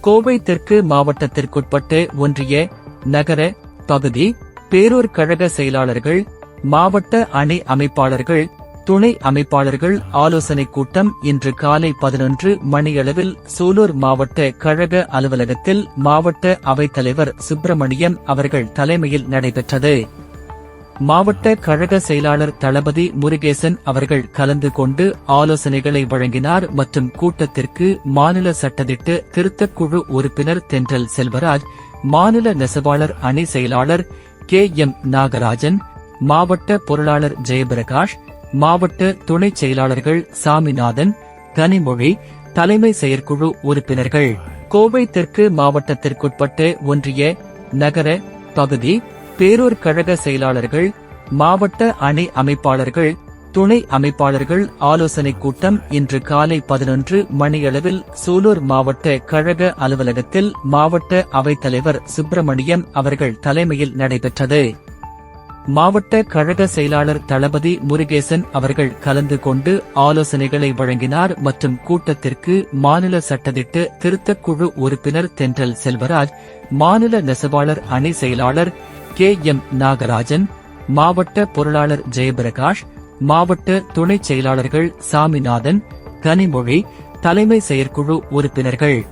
கோவை தெற்கு மாவட்டத்திற்குட்பட்டு ஒன்றிய நகர பகுதி பேரூர் கழக செயலாளர்கள் மாவட்ட அணி அமைப்பாளர்கள் துணை அமைப்பாளர்கள் ஆலோசனைக் கூட்டம் இன்று காலை பதினொன்று மணியளவில் சூலூர் மாவட்ட கழக அலுவலகத்தில் மாவட்ட அவைத்தலைவர் சுப்பிரமணியம் அவர்கள் தலைமையில் நடைபெற்றது. மாவட்ட கழக செயலாளர் தளபதி முருகேசன் அவர்கள் கலந்து கொண்டு ஆலோசனைகளை வழங்கினார் மற்றும் கூட்டத்திற்கு மாநில சட்டத்திட்ட திருத்தக் குழு உறுப்பினர் தென்றல் செல்வராஜ் மாநில நெசவாளர் அணி செயலாளர் கே எம் நாகராஜன் மாவட்ட பொருளாளர் ஜெயபிரகாஷ் மாவட்ட துணைச் செயலாளர்கள் சாமிநாதன் கனிமொழி தலைமை செயற்குழு உறுப்பினர்கள். கோவை தெற்கு மாவட்டத்திற்குட்பட்ட ஒன்றிய நகர பகுதி பேரூர் கழக செயலாளர்கள் மாவட்ட அணி அமைப்பாளர்கள் துணை அமைப்பாளர்கள் ஆலோசனைக் கூட்டம் இன்று காலை பதினொன்று மணியளவில் சூலூர் மாவட்ட கழக அலுவலகத்தில் மாவட்ட அவைத்தலைவர் சுப்பிரமணியம் அவர்கள் தலைமையில் நடைபெற்றது. மாவட்ட கழக செயலாளர் தளபதி முருகேசன் அவர்கள் கலந்து கொண்டு ஆலோசனைகளை வழங்கினார் மற்றும் கூட்டத்திற்கு மாநில சட்டத்திட்ட திருத்தக்குழு உறுப்பினர் தென்றல் செல்வராஜ் மாநில நெசவாளர் அணி செயலாளர் கே எம் நாகராஜன் மாவட்ட பொருளாளர் ஜெயபிரகாஷ் மாவட்ட துணைச் செயலாளர்கள் சாமிநாதன் கனிமொழி தலைமை செயற்குழு உறுப்பினர்கள்.